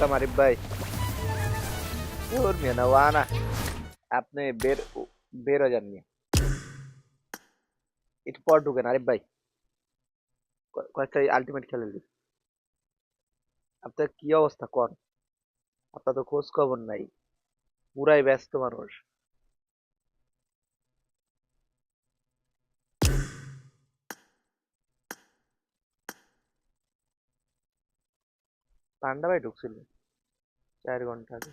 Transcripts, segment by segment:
Welcome Arif ভাই ওর মিয়া না ওয়ানা আপনি বের বের হয়ে যাননি একটু পর ঢুকেন আরিফ ভাই ক- কয়েকটা আলটিমেট খেলে দিন আপনার কি অবস্থা কর আপনার তো খোঁজ খবর নাই পুরাই ব্যস্ত মানুষ পান্ডা ভাই ঢুকছিল। চার ঘণ্টা আগে।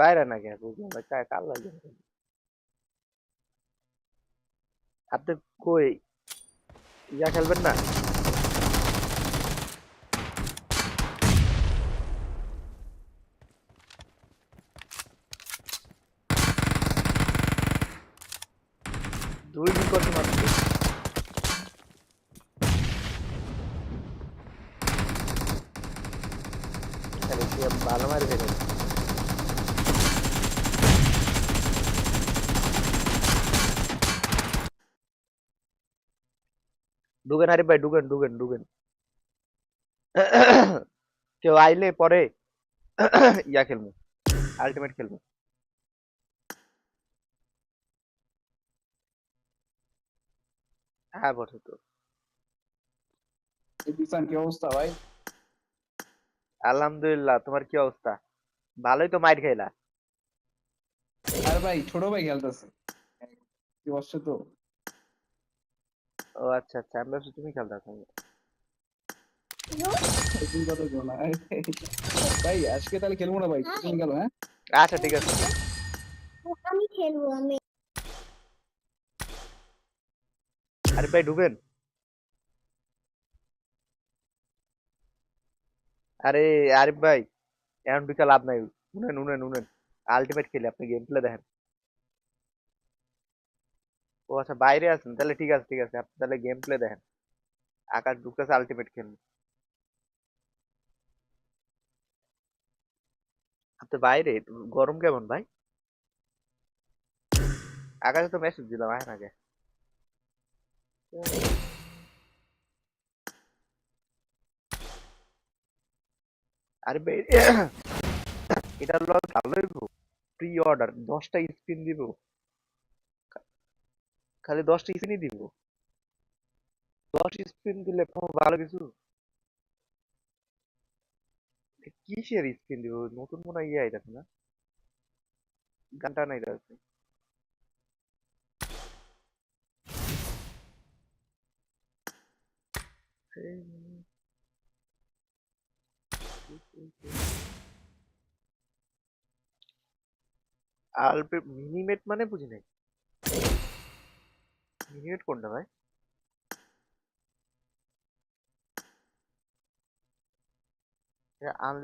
বাইরে না কে বুঝলাম কার লাগে? আপনি কই? ইয়া খেলবেন না? তাহলে কি আমি ভালো মারি ফেলে ঢুকেন আরে ভাই ঢুকেন ঢুকেন ঢুকেন কেউ আইলে পরে ইয়া খেলব আলটিমেট খেলব। হ্যাঁ বটে তো। কি অবস্থা ভাই? আলহামদুলিল্লাহ তোমার কি অবস্থা? ভালোই তো মাইর খাইলা। আরে ভাই ছোট ভাই খেলতেছে। কি বসছে তো? ও আচ্ছা আচ্ছা আমি ভাবছি তুমি খেলতে থাকো তুমি কত কেউ না। আরে ভাই আজকে তাহলে খেলব না ভাই? তুমি গেল হ্যাঁ? আচ্ছা ঠিক আছে। আমি খেলব আমি আরে ভাই ঢুকেন আরে আরিফ ভাই, এখন ঢুকে লাভ নাই। উনেন উনেন উনেন আলটিমেট খেলে, আপনি গেম প্লে দেখেন। ও আচ্ছা বাইরে আছেন, তাহলে ঠিক আছে ঠিক আছে। আপনি তাহলে গেম প্লে দেখেন। আকাশ ঢুকতেছে আলটিমেট খেলুন আপনি বাইরে, গরম কেমন ভাই? আকাশে তো মেসেজ দিলাম, আয় কে আরে এটা লগ প্রি অর্ডার দশটা স্পিন দিব। খালি দশটা স্পিনই দিব। দশ স্পিন দিলে ভালো কিছু। কিসের স্পিন দিব? নতুন মনে ইয়ে আইতাছে না। গানটা নাই আছে আলপে মিনিমেট মানে বুঝি নাই। মিনিমেট কোনটা ভাই? আল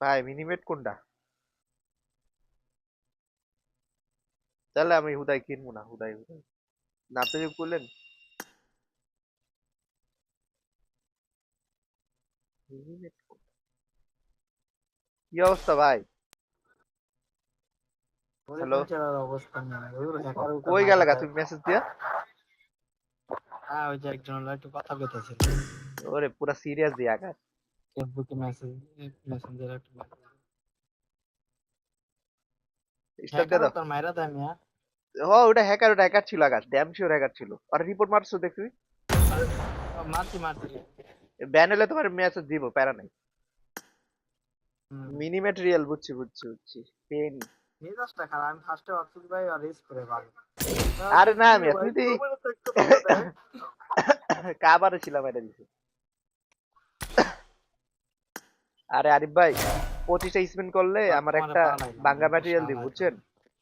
ভাই মিনিমেট কোনটা? তাহলে আমি হুদাই কিনবো না হুদাই হুদাই। না আপনি যে করলেন কি অবস্থা ভাই? হ্যালো কই গেল গা তুমি মেসেজ দিয়া? হ্যাঁ ওই যে একজন একটু কথা কইতেছিল ওরে পুরা সিরিয়াস দিয়া আকাশ ফেসবুকে মেসেজ মেসেঞ্জারে একটু দাও। তোর মাইরা দেয় মিয়া। ও ওটা হ্যাকার ওটা হ্যাকার ছিল আকাশ। ড্যাম শিওর হ্যাকার ছিল। আর রিপোর্ট মারছো দেখছি। মারছি মারছি। ব্যান হলে তোমার মেসেজ দিব প্যারা নাই। হুম। মিনিমেট রিয়েল বুঝছি বুঝছি বুঝছি। পেন খারাপ আমি ফার্স্টে ভাবছি ভাই আর রেস করে ভালো আরে না আমি তুই কাবারে ছিলাম এটা দিছি। আরে আরিফ ভাই পঁচিশটা স্পিন করলে আমার একটা বাঙ্গা ম্যাটেরিয়াল দিব বুঝছেন?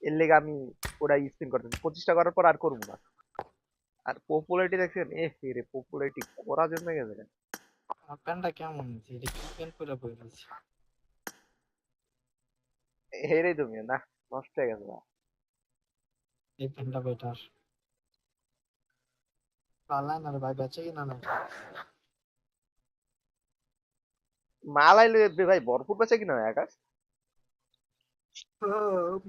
এর লেগে আমি ওটা স্পিন করতেছি পঁচিশটা করার পর আর করব না। আর পপুলারিটি দেখছেন? এ রে পপুলারিটি করার জন্য গেছে? আমার প্যান্টটা কেমন এটা কি প্যান্ট পরে রয়েছে হেরে তুমি না নষ্ট হয়ে গেছে না। এই প্যান্টটা বেটার পারলাই না রে ভাই বেচে কিনা না মাল আইলে বে ভাই ভরপুর বেচে কিনা হয় আকাশ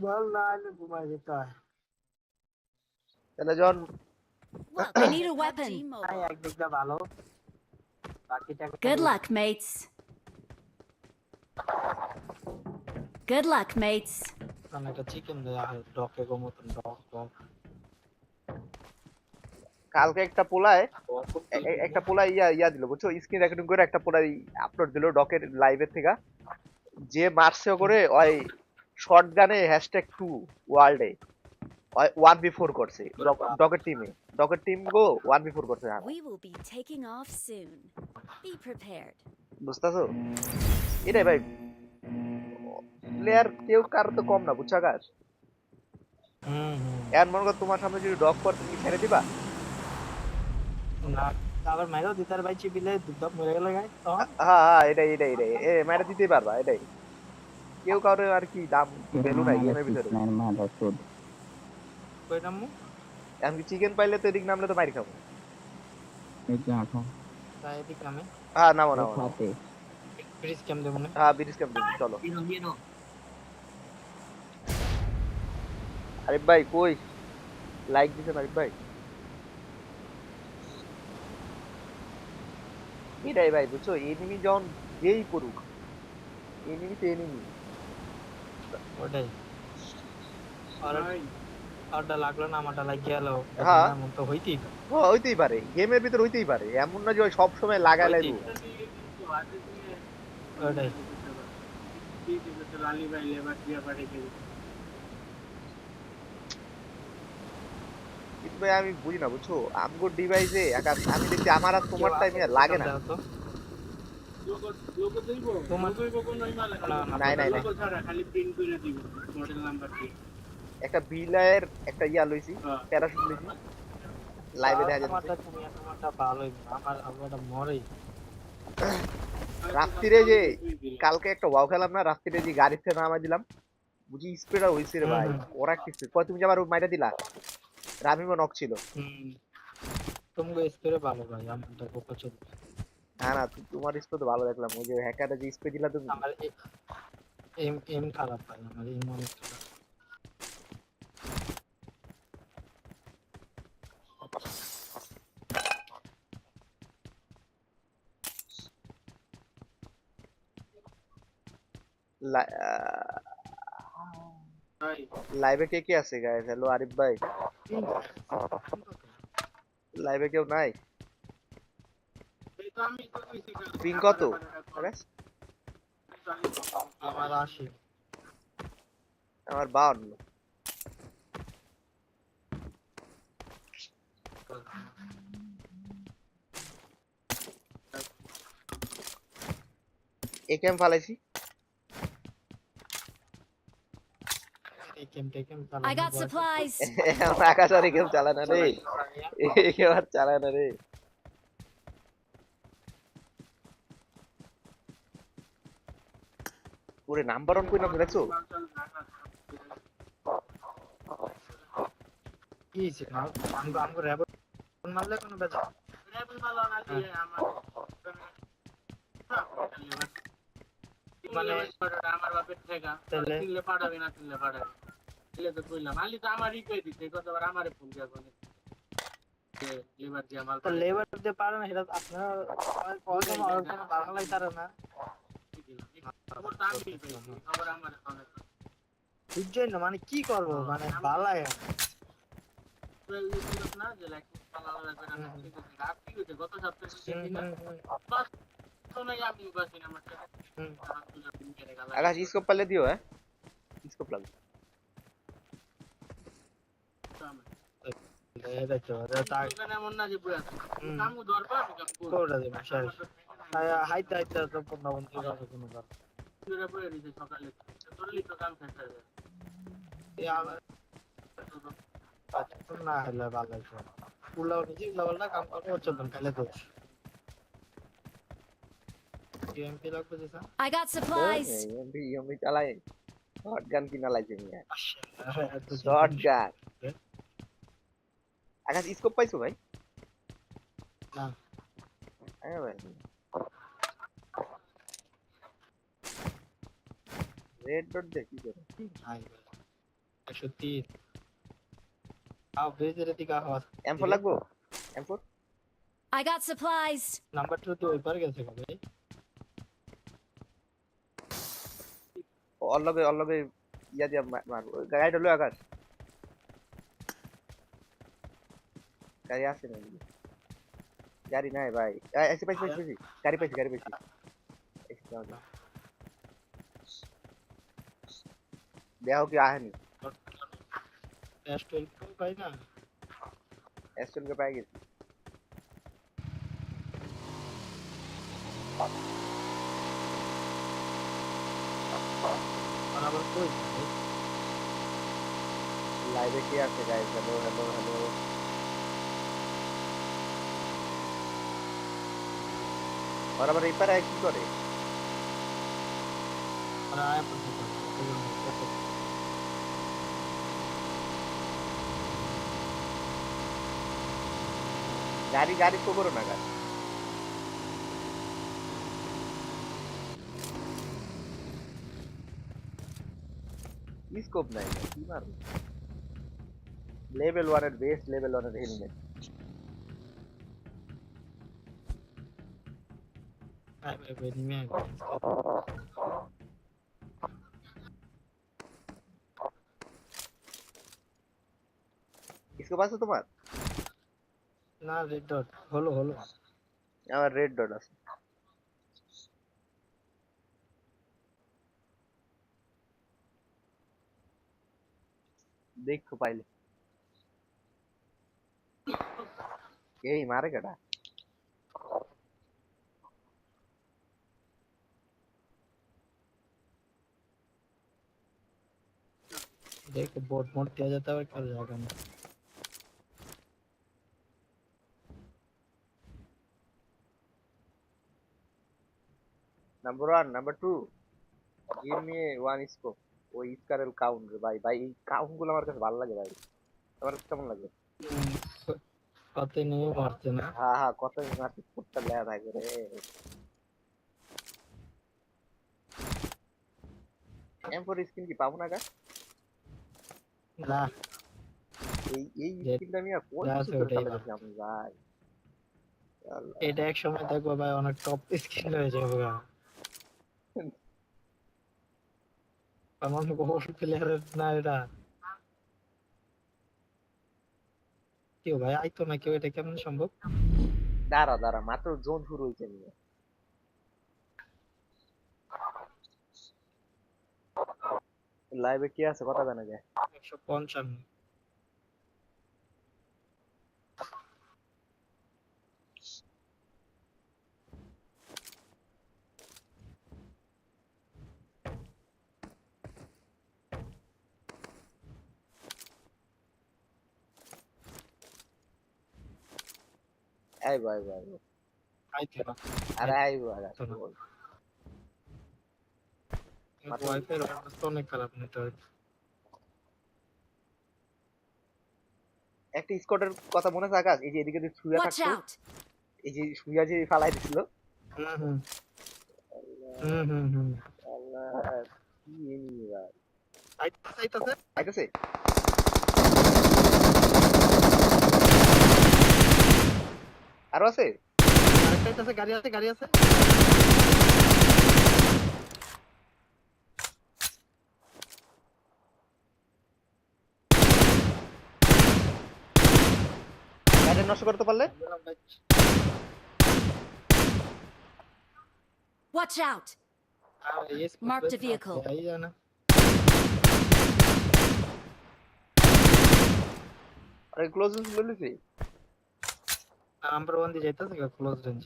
বল না আইলে ঘুমাই যেতে হয় তাহলে যখন Look, I need a weapon. তাই একদিক দিয়ে ভালো বাকিটা Good luck, mates. Good luck, mates. কারণ একটা চিকেন দেয়া হয় ডকে গো মতন ডক ডক কালকে একটা পোলায় একটা পোলায় ইয়া ইয়া দিল বুঝছ? স্ক্রিন রেকর্ডিং করে একটা পোলায় আপলোড দিল ডকের লাইভের থেকে। যে মারছে করে ওই শর্ট গানে হ্যাশট্যাগ টু ওয়ার্ল্ডে ওয়ান বি ফোর করছে ডকের টিমে ডকের team go one B four করছে We will be taking off soon. Be prepared. বুঝতেছো? এটাই ভাই। প্লেয়ার কেউ কারও তো কম না বুঝছ হুম এর মনে করো তোমার সামনে যদি ডক করে তুমি কি ছেড়ে দিবা আবার মেরেও দিতার ভাই চিপিলে দুধ মরে গেলে গাই তখন হ্যাঁ হ্যাঁ এটাই এটাই এটাই এ মেরে দিতেই পারবা এটাই কেউ কারও আর কি দাম ভ্যালু নাই গেমের ভিতরে কই নামু এমনকি চিকেন পাইলে তো এদিক নামলে তো মারি খাব। তাই এদিক নামে। হ্যাঁ নামো নামো। ব্রিজ কেম দেবো না হ্যাঁ ব্রিজ ক্যাম্প চলো। আরিফ ভাই কই লাইক দিছেন আরিফ ভাই। এটাই ভাই বুঝছ এনিমি যখন যেই পড়ুক এনিমি তো এনিমি ওটাই আর আরটা লাগল না আমারটা লাগিয়ে গেল হ্যাঁ। এমন তো হইতেই পারে। হইতেই পারে গেমের ভিতর হইতেই পারে এমন না যে ওই সব সময় লাগাই লাগবে ওটাই কিন্তু ভাই আমি বুঝি না বুঝছ? আমগো ডিভাইসে আমি দেখছি আমার আর তোমার টাইমে লাগে না। একটা বিলায়ের একটা ইয়া লইছি প্যারাশুট লইছি। লাইভে দেখা যাচ্ছে। তোমারটা তুমি তোমারটা ভালোই আমার আমারটা মরেই। রাত্রিরে যে কালকে একটা ওয়াও খেলাম না রাত্রিরে যে গাড়ি থেকে নামাই দিলাম বুঝি স্পিডটা হইছে রে ভাই ওরা কি স্পিড কয় তুমি যে আমার মাইরা দিলা? রামিমো নক ছিল। হুম। তুমি স্প্রে ভালো ভাই আমারটা খুব পছন্দ। না না তু- তোমার স্পিড তো ভালো দেখলাম। ওই যে হ্যাকারে যে স্পিড দিলা তুমি। আমার এম এম খারাপ ভাই আমার এম অনেক খারাপ। লাইভে কে কে আছে গাইস হ্যালো আরিফ ভাই। লাইভে কেউ নাই? পিং কত? আমার আসে আমার বাউন্ন। একেম ফালাইছি? টেকেম টেকেম I got supplies. আকাশ আর একেম চালায় না রে। একেম আর চালায় না রে। পুরে নাম্বার অন কই না দেখছ কি হয়েছে? আমগো আমগো র্যাবট মারলে কোনো বেজা মানে আমার বাপের ঠেকা? তিনলে পাঠাবি না তিনলে পাঠাবি। তিনলে তো কইলাম আলি তো আমারই কই দিছে কতবার আমারে ফোন দিয়া কোনে লিভার দিয়া মাল তো লেবার দিতে পারে না সেটা আপনারা কত আর কোনো বাংলাই তারা না খবর তো আমি পেয়েছি, খবর আমারে ফোন বুঝছেন না মানে কি করব মানে বালাই না যে লাইক পালা করে না ঠিক আছে রাত কি হইছে গত সপ্তাহে হুম, দিন হুম, হুম, তো নাই আমি হাইতে হাইতে তো পনেরো কোনো সকালে তো কাম হয়ে আচ্ছা, না হলে ভালো হইতো। উল্লাও নিজে উল্লাপাল্টা কাম করব, চোদন খাইলে দোষ। TMP লাগবে যে sir? I got supplies. MB MB চালাই শর্ট গান কিনা লাগছে মিয়া আরে, এত শর্ট জিনিস। গান হ্যাঁ? আকাশ স্কোপ পাইছো ভাই না। হ্যাঁ ভাই রেড ডট দিয়ে কি করে ভাই একশো তিন আও ব্রিজের দিকে আওয়াজ এম4 লাগবো এম4 I got supplies. Number two তো ওই পার গেছে কবে অলগে অলগে ইয়া দিয়া মা- মারবো গাড়ি হলো আকাশ গাড়ি আছে না এদিকে? গাড়ি নাই ভাই আই- আইসি পাইছি পাইছি পাইছি গাড়ি পাইছি গাড়ি পাইছি আইসি যাও যাও। দেহ কি আহেনি এস টুয়েলভ প্রো পাই না এস্টনকে পাই গেছি আর আবার কই লাইভে কে আছে গাইস হ্যালো হ্যালো হ্যালো আর আবার এই পাড়ায় কি করে আর আয় পড়ছে গাড়ি গাড়ি তো করো না গাড়ি স্কোপ নাই ভাই, কি মারবো লেভেল ওয়ানের বেস্ট লেভেল ওয়ানের হেলমেট আয় ভাই ভাই নিমে আয় স্কোপ আছে তোমার না রেড ডট হলো হলো আমার রেড ডট আছে দেখো পাইলে এই মারে কেটা देख बोट मोड किया जाता है और कर जाएगा नहीं number one number two give me one scope ওই স্কারেল কাউন্ট রে ভাই ভাই এই কাউন্ট গুলো আমার কাছে ভালো লাগে ভাই আমার কাছে কেমন লাগে কত नहीं मारते ना হ্যাঁ হ্যাঁ কত মারতে ফুটটা লেয়া থাকে রে এম ফোর স্কিন কি পাবো না গা না। এই এই কোন আমি ভাই এটা এক সময় দেখব ভাই অনেক টপ স্কিল হয়ে যাবে গা। এমন বহু প্লেয়ারের না এটা। কেউ ভাই আইতো না কেউ এটা কেমন সম্ভব? দাঁড়া দাঁড়া মাত্র জোন শুরু হয়েছে নিয়ে। লাইভে কি আছে? কথা জানা যায়। একশো পঞ্চান্ন আইবো আইবো আইবো আইতো না আরে আইবো আরে শোনো। বল। ওয়াইফাই অবস্থা অনেক খারাপ নেটওয়ার্ক একটা স্কটের কথা মনে আছে আকাশ? এই যে এদিকে যে Watch থাকতো এই যে শুয়া যে ফালাই দিছিল। হুম হুম। হুম আল্লাহ কি এনিমি ভাই আইতাছে আইতাছে? আইতাছে? আরও আছে? আরেকটা আইতাছে গাড়ি আছে গাড়ি আছে। নষ্ট করতে পারলে Watch out! Marked a vehicle. అరే క్లోజ్ రేంజ్ వెళ్ళేసి నంబర్ 1 ది చేస్తా ఇక క్లోజ్ రేంజ్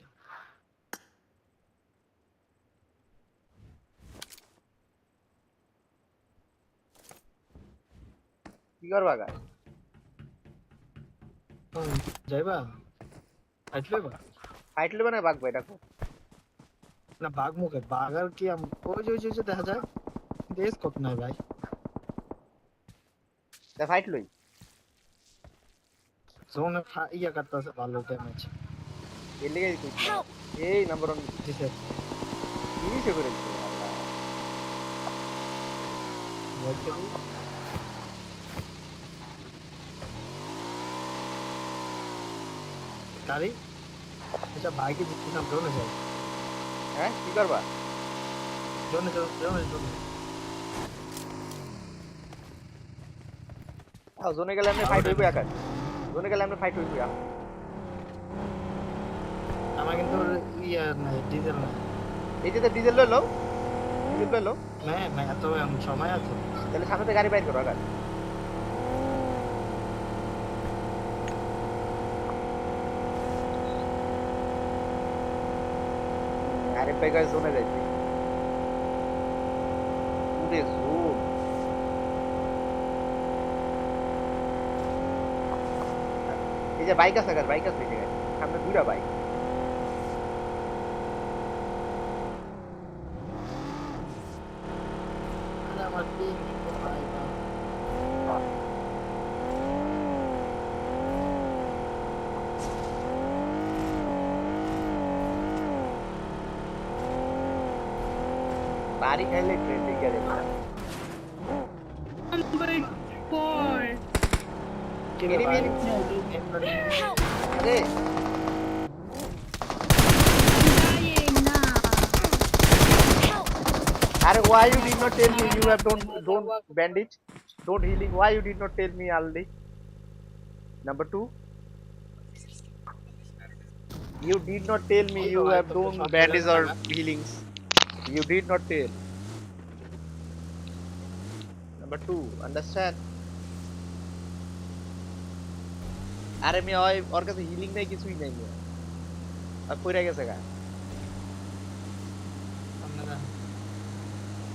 কি করবা গায় যাইবা আইতলে বা ফাইট লেবে না বাগবা এটা কো। না বাঘ মুখে বাঘ আর কি আম ওই যে ওই যে ওই যে দেখা যায় দেশ কত নাই ভাই। তা ফাইট লই জোন ইয়া করতেছে ভালো ড্যামেজ এর লেগে কইছি। Help. এই নাম্বার ওয়ান দিছে। জিনিসে করে দিছে আল্লাহ গাড়ি এটা বাইকে দিচ্ছিলাম ড্রোনে যাই হ্যাঁ কি করবা? ড্রোনে ড্রোনে ড্রোনে জোনে গেলে আমরা ফাইট হইব একা জোনে গেলে আমরা ফাইট হইব। আমার কিন্তু ইয়ে নাই ডিজেল নাই। এই যে ডিজেল লইলো? ডিজেল লইলো? না না এত সময় আছে। তাহলে সামনে গাড়ি বাইর করো আগে আরে ভাই গাড়ি জোনে যাইছি পুরে জোন এই যে বাইক আছে গাছ বাইক আছে এই জায়গায় সামনে দুইটা বাইক আরে আমার Arey, why you did not tell me you have don't don't bandage, don't healing? Why you did not tell me already? Number two. You did not tell me you have don't bandage or healings. You did not tell. Number two, understand? अरे मैं और और कैसे healing नहीं किसी नहीं है अब पूरा कैसे कहा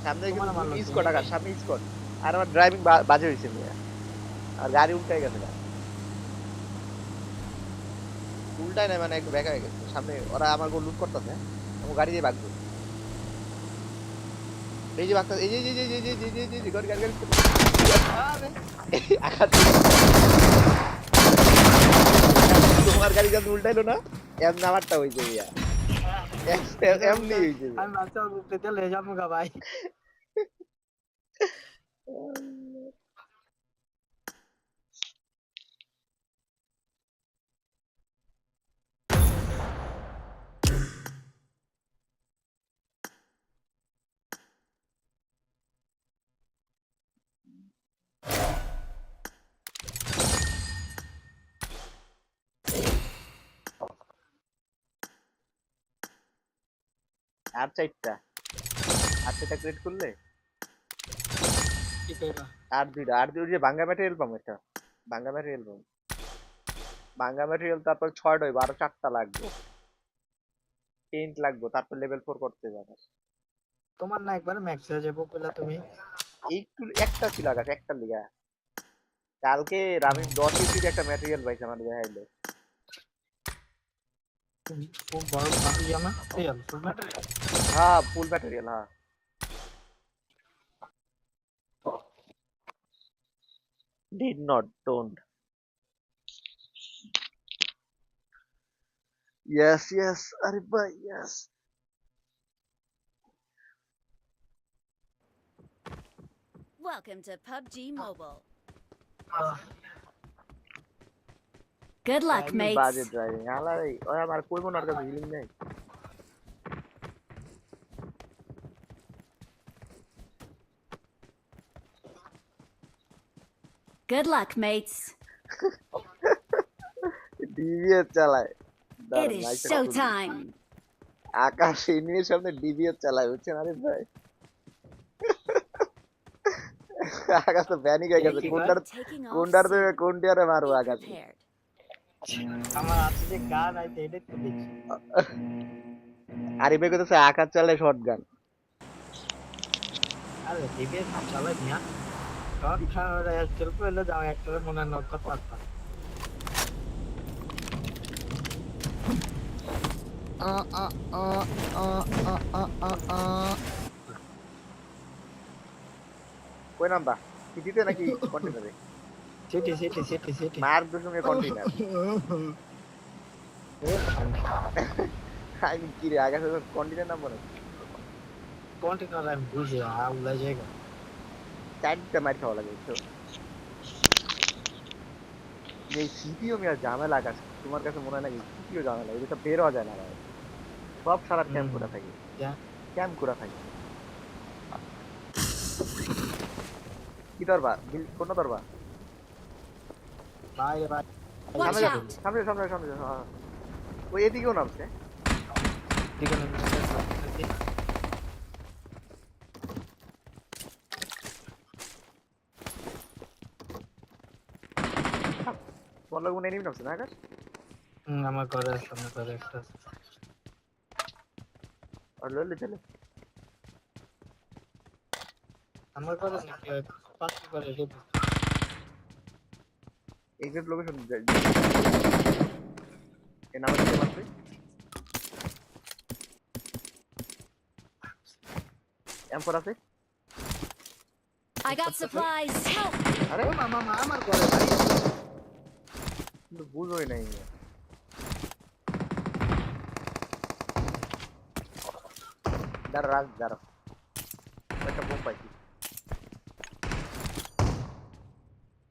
সামনে? স্কট স্কট আর আমার ড্রাইভিং বাজে হয়েছে মেয়ে। আর গাড়ি উল্টাই গেছে উল্টাই নাই মানে একটু ব্যাকা হয়ে গেছে। সামনে ওরা আমার গো লুট করতেছে। আমার গাড়ি দিয়ে ভাগবে এই যে ভাগটা এই যে এই যে এই যে এই যে যে যে গাড়ি গাড়ি আঘাত তোমার গাড়ি যখন উল্টাইলো না এমনি আমারটা হয়েছে ইয়া এমনি হয়েছে আমি বাচ্চা উঠতে লে যাব গা ভাই। আর চারটা? আর চারটা ক্রিয়েট করলে? আর দুইটা আর দুই বাঙ্গা ম্যাটেরিয়াল পাবো একটা। বাঙ্গা পাবো বাঙ্গা ম্যাটেরিয়াল তারপর ছয়টা হইব আরও চারটা লাগবে। টেন্ট লাগবে তারপর লেভেল ফোর করতে যাবে। তোমার না একবার ম্যাক্স হয়ে যাব তুমি। একটু একটা ছিল আকাশ একটা লিগা। কালকে আমি দশ ইঞ্চির একটা ম্যাটেরিয়াল পাইছি আমার দেখাইলো হ্যাঁ ফুল ম্যাটেরিয়াল হ্যাঁ। did not don't yes yes আরে ভাই yes Welcome to PUBG Mobile. Good luck, mates. বাজে ড্রাইভিং আলাই ওই আমার কই মনে কাছে হিলিং নাই Good luck, mates. DVS চালায় It is showtime. আকাশ এনিমের সামনে ডিভিএস চালায় বুঝছেন? আরে ভাই। আকাশ তো প্যানিক হয়ে গেছে। কোনটার কোনটার কোনটারে মারবো আকাশ? prepared. আমার যে গান আইতে এটাই তো দেখছি। আরিফে কইতেছে আকাশ চালায় শর্ট গান আরে দিবে চালাই মিয়া। কই নাম্বা? সিটিতে নাকি কন্টেনারে সিটি সিটি সিটি সিটি। মার দুসঙ্গে কন্টেনার আমি কি রে আকাশে কন্টেনার আমি বুঝি আউলা জায়গা চারটা মার খাওয়া লাগে বুঝছ এই সিপিও মিয়া ঝামেলা কাছে তোমার কাছে মনে হয় নাকি সিপিও ঝামেলা? এটা বের হওয়া যায় না ভাই। সব সারা ক্যাম্প। করে থাকে। ক্যাম্প করে থাকে। কি দরবা বিল- কোন দরবা বাইরে বাইরে সামনে সামনে সামনে। ওই এদিকেও নামছে। ঠিক আছে লোক মনে এনিমি নামছে না আকাশ আমার ঘরে আছে আমার ঘরে একটা আছে। আর লইলে চলে আমার ঘরে নাকি পাশে ঘরে রেডি এক্সাক্ট লোকেশন এ নামে দিতে পারছে এম4 আছে I got supplies. Help! আরে মামা মা আমার ঘরে ভাই কিন্তু বুঝোই নাই দাঁড়া রাজ দাঁড়া একটা বোম পাইছি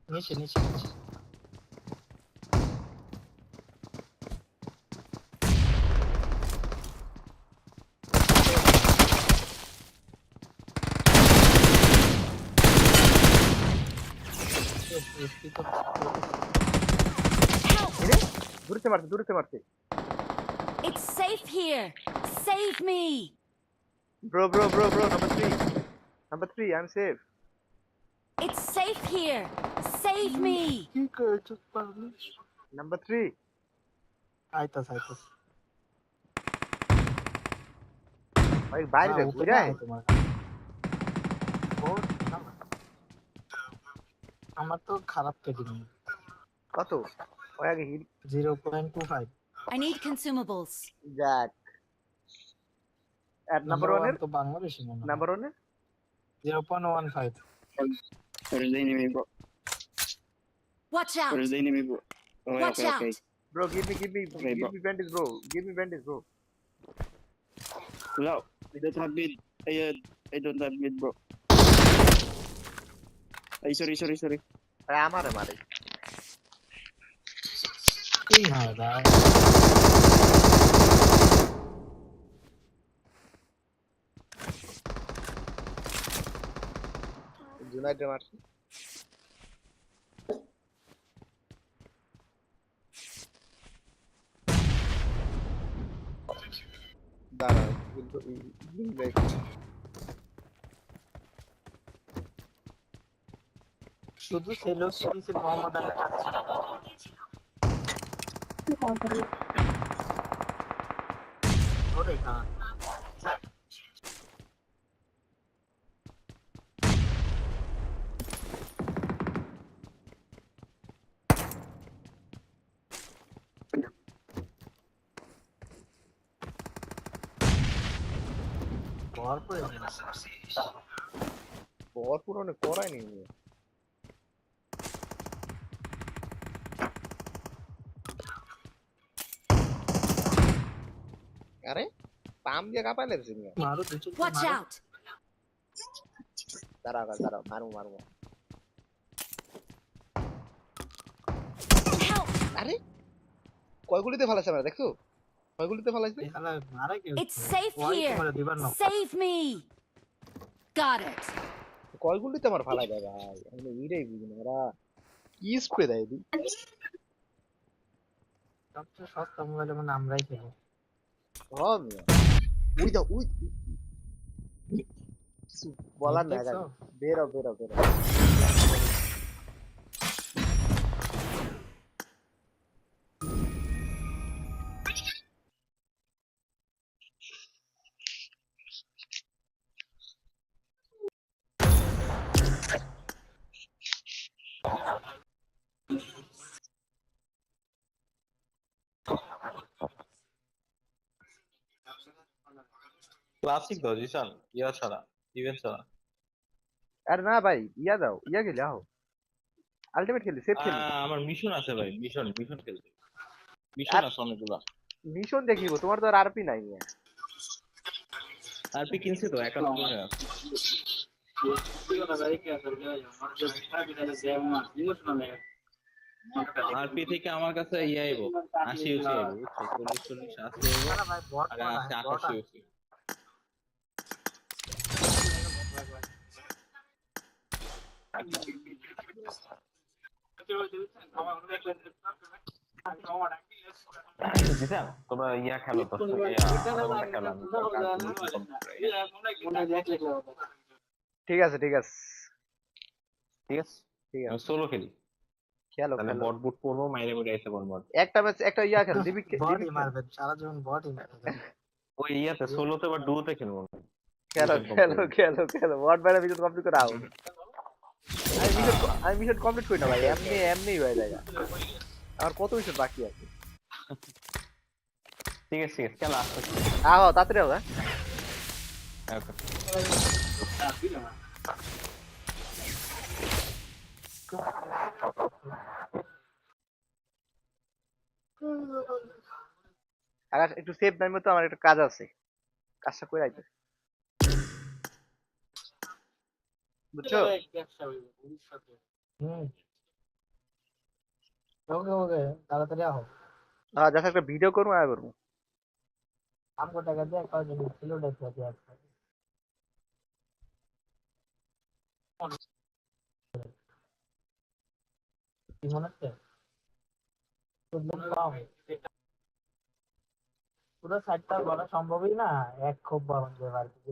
নিচে নিচে নিচে মারছে দূরতে মারছে It's safe here. Save me! Bro bro bro bro number 3 number 3 I am safe It's safe here. Save me! কি করছো পারলি নাম্বার 3 আইতাস আইতাস ভাই বাইরে না, দেখ উপরে বুঝাই নাই তোমার ও, না, না। আমার তো খারাপ কেটে কত 0.25. I need consumables. Jack. At number one? To Bangladesh. Number one? 0.15. Where is the enemy, bro? Watch out! Where is the enemy, bro? Oh, Watch okay, out! Okay. Bro, give me, give me, okay, give bro. me bandage, bro. Give me bandage, bro. No, I don't have mid. I, uh, I don't have mid, bro. Ay, sorry, sorry, sorry. Ay, amare, amare. bunlarda. Günaydın Ersin. Daran, bilmek. Şu da selosun ki. Bawar pun ada nasi. Bawar pun ada korai ni. পাম দিয়ে কাপাই লাগছে মিয়া মারো দুটো Watch out! দাঁড়া আবার, দাঁড়া মারু মারু Help! আরে কয় গুলিতে ফালাইছে আমরা দেখছ? কয় গুলিতে ফালাইছে মারা কি ওয়াই here. তোমার দিবার না Save me! Got it. কয় গুলিতে আমার ফালাই দেয় ভাই? আমি ইরেই বুঝি না ওরা কি স্প্রে দেয় এদি সবচেয়ে সস্তা মোবাইল মানে আমরাই খেলো হ্যাঁ মিয়া উই দাও উই কিছু বলার না দেখছ? বেরো বেরো ক্লাসিক দাও জিসান ইয়া ছাড়া ইভেন্ট ছাড়া। আরে না ভাই ইয়া দাও ইয়া গেলে আহ। আলটিমেট খেলি সেফ খেলি। আমার মিশন আছে ভাই মিশন মিশন খেলতে। মিশন আছে অনেকগুলা। মিশন দেখিব তোমার তো আর আরপি নাই। আরপি কিনছি তো আরপি থেকে আমার কাছে ইয়ে আইব আশি আইব চল্লিশ চল্লিশ আশি আইব আর আঠাশি তোমরা ইয়া খেলো তো ঠিক আছে ঠিক আছে। ঠিক আছে? ঠিক আছে। সোলো খেলি। খেলো তাহলে বট বুট করব মাইরে মুড়ে এসে করব একটা ম্যাচ একটা ইয়া খেলো মারবে সারা জীবন বটই মারবে। ওই ইয়াতে সোলোতে বা ডুওতে খেলব। খেলো খেলো খেলো খেলো। ওয়ার্ড বাইরে মিশন কমপ্লিট করে আও। আমি মিশন আমি মিশন কমপ্লিট করি না ভাই এমনি এমনি হয়ে যায়। আমার কত মিশন বাকি আছে? ঠিক আছে ঠিক আছে খেলা আসতে আহ তাড়াতাড়ি আও হ্যাঁ? আকাশ একটু সেভ নাইমে তো আমার একটা কাজ আছে। কাজটা করে আইতে বুঝছ ওকে ওকে তাড়াতাড়ি আহ হ্যাঁ যাতে একটা ভিডিও করব আয় করব আমগো টাকা দিয়ে কয়জন ছিল দেখতে দিয়ে কি মনে হচ্ছে পুরো সাইডটা করা সম্ভবই না এক খুব যে আর কি